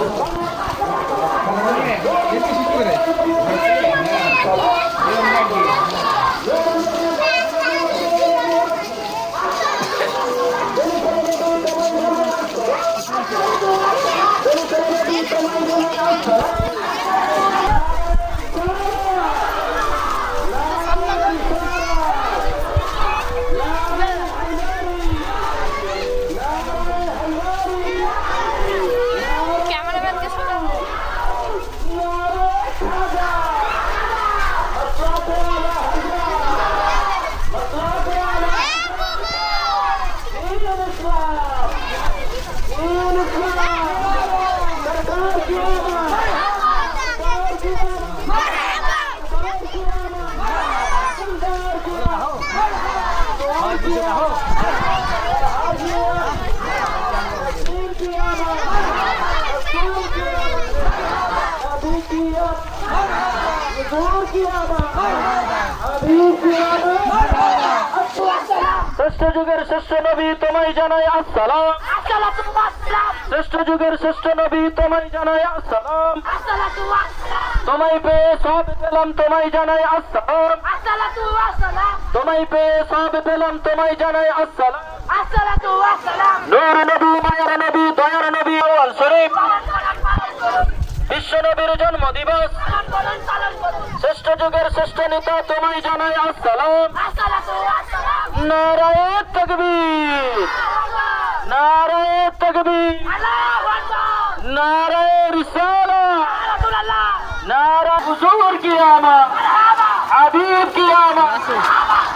Thank you. শ্রেষ্ঠ যুগের শ্রেষ্ঠ নবী তোমায় জানাই আসসালাম আসসালাতু ওয়াসসালাম শ্রেষ্ঠ যুগের শ্রেষ্ঠ নবী তোমায় জানাই আসসালাম আসসালাতু ওয়াসসালাম তোমায় পেয়ে সব পেলাম তোমায় জানাই আসসালাম আসসালাতু ওয়াসসালাম তোমায় পেয়ে সব পেলাম তোমায় জানাই আসসালাম আসসালাতু ওয়াসসালাম নূর নবী মায়ার নবী দয়ার নবী আওয়াল শরীফ বিশ্ব নবীর জন্ম দিবস পালন করুন পালন করুন শ্রেষ্ঠ যুগের শ্রেষ্ঠ নেতা তোমায় জানাই আসসালাম আসসালাতু ওয়াসসালাম নারায়ে তকবীর নারায়ে তকবীর আল্লাহু আকবার নারায়ে রিসালা রাসূলুল্লাহ नारा हुजूर की आमा हबीब की आमा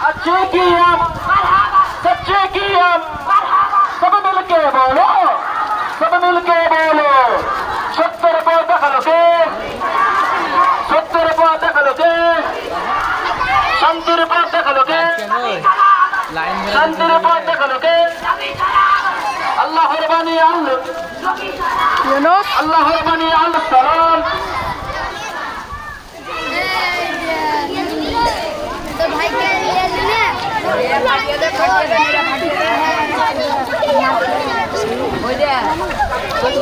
अच्छे की आमा सच्चे की आमा सब मिल के बोलो सब मिल के बोलो ফেলেছে সত্যের পথ দেখালোকে শান্তির পথ দেখালোকে শান্তির পথ দেখালোকে আল্লাহর বাণী আল্লাহ আল্লাহর বাণী আল্লাহ সালাম। ওই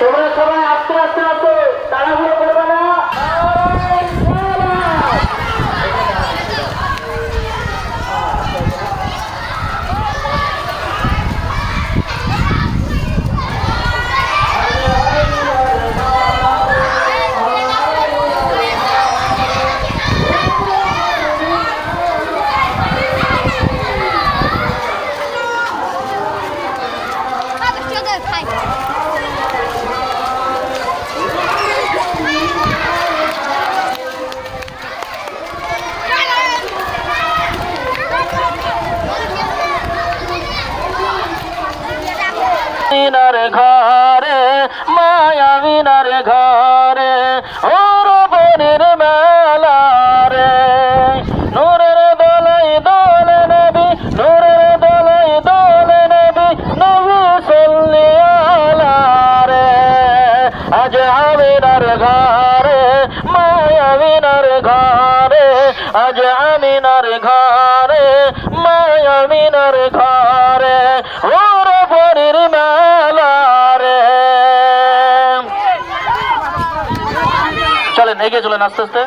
তোমরা সবাই আস্তে আস্তে আস্তে খাই মিনার ঘরে মায়াবিনার ঘরে ওর আমিনার ঘরে মায়া মিনার ঘরে, ওর পরির মেলা রে চলেন, এগিয়ে চলেন আস্তে আস্তে।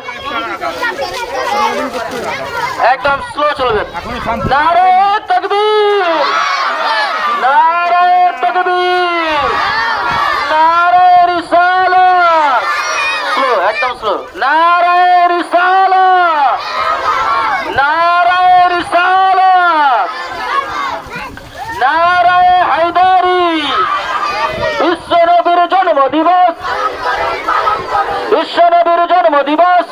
একদম স্লো চলবেন। নারে তকবীর নারে তকবীর নারে রিসালাত। স্লো একদম স্লো নারে রিসালাত নারে রিসালাত নারে হায়দারি বিশ্ব নবীর জন্ম দিবস বিশ্ব নবীর জন্ম দিবস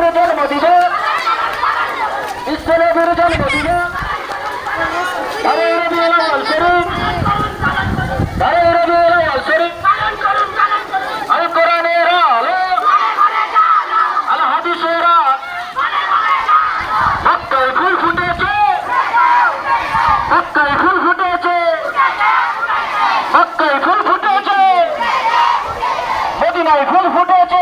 বিরুদ্ধে জন্ম দিব ইসলামের বিরুদ্ধে জন্ম দিব আরে রবি আল শরীফ আরে রবি আল শরীফ আল কোরআনের আলো। আল হাদিসের মক্কায় ফুল ফুটেছে। মক্কায় ফুল ফুটেছে। মক্কায় ফুল ফুটেছে। মদিনায় ফুল ফুটেছে।